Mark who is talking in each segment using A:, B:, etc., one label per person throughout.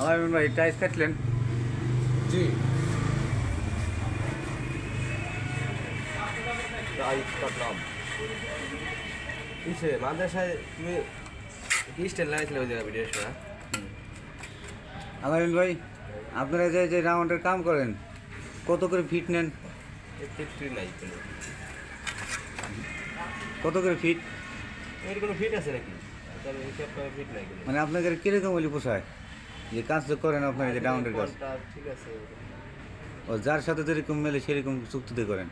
A: আলামিন ভাই টাইস কাটলেন
B: জি। টাইট কাটলাম কিসে মাদ্রাসায় তুমি কি স্টাইল লাগাইছিলে ওই জায়গায় ভিডিও
A: আলামিন ভাই আপনারা যে যে রাউন্ডের কাম করেন কত করে ফিট নেন?
B: ফিট নাই কোনো।
A: কত করে ফিট
B: এর কোনো ফিট আছে নাকি? তাহলে হিসাব করে ফিট নাই
A: মানে আপনাদের কীরকম হলে পোষায়? যে কাজ তো করেন আপনারা যে রাউন্ডের কাজ
B: ঠিক আছে।
A: ও যার সাথে যেরকম মেলে সেরকম চুক্তিতে করেন।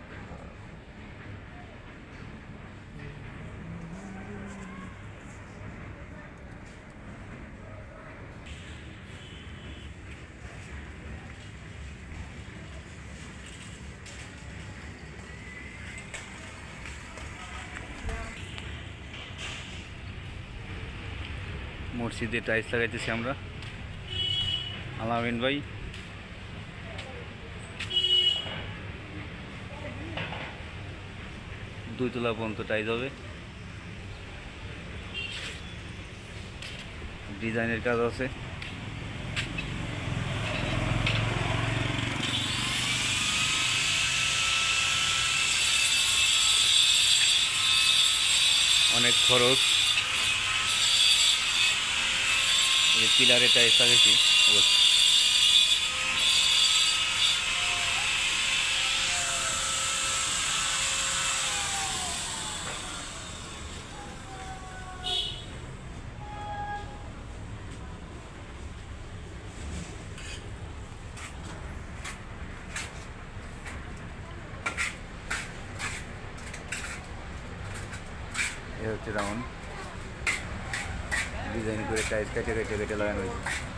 A: মসজিদে টাইলস লাগাইতেছি আমরা। আলামিন ভাই। দুই তলা পর্যন্ত টাইজ হবে। ডিজাইনের কাজ আছে। অনেক খরচ। পিলারে টাইস লাগাইছি। অবশ্য এ হচ্ছে রাউন্ড ডিজাইন করে টাইস কেটে কেটে কেটে লাগানো হয়েছে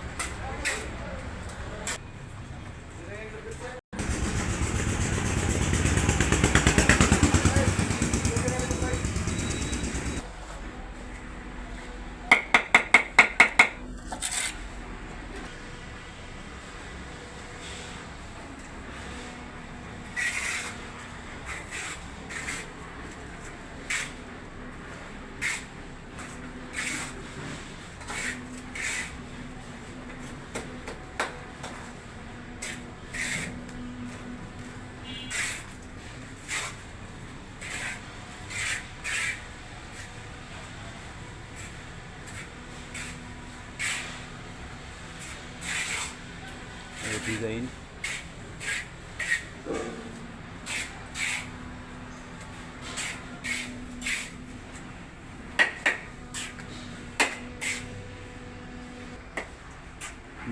A: এই ডিজাইন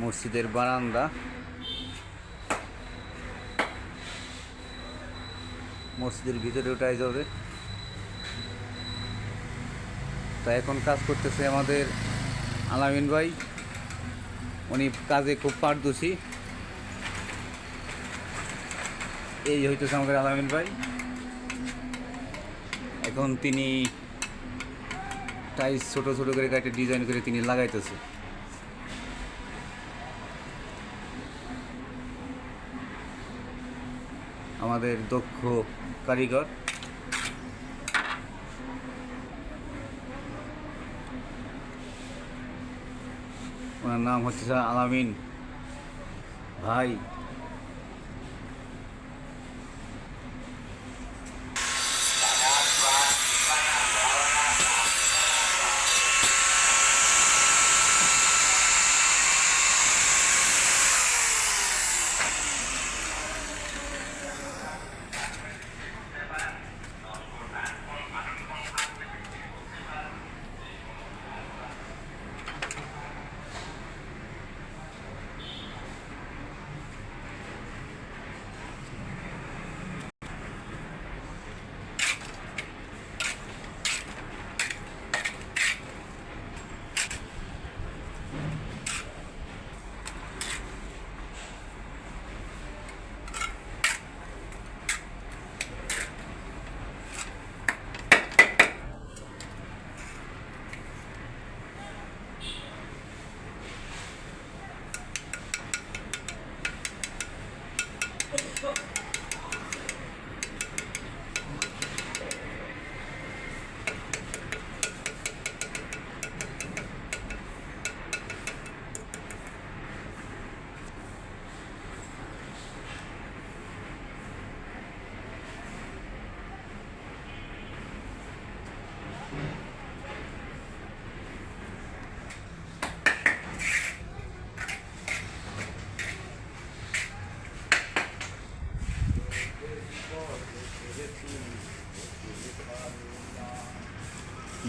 A: মসজিদের বারান্দা মসজিদের ভিতরে উঠাই যাবে। তা এখন কাজ করতেছে আমাদের আলামিন ভাই। উনি কাজে খুব পারদর্শী। এই হইতেছে আমাদের আলামিন ভাই। এখন তিনি টাইস ছোট ছোট করে কাটে ডিজাইন করে তিনি লাগাইতেছে। আমাদের দক্ষ কারিগর। ওনার নাম হচ্ছে আলামিন ভাই।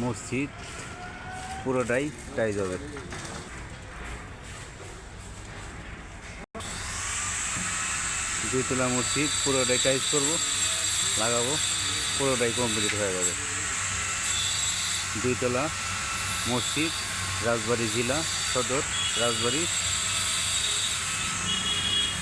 A: মসজিদ, পুরোটাই টাইজ হবে। দুইতলা মসজিদ, পুরোটাই টাইজ করব, লাগাবো, পুরোটাই কমপ্লিট হয়ে যাবে। দুইতলা মসজিদ, রাজবাড়ি জেলা সদর, রাজবাড়ী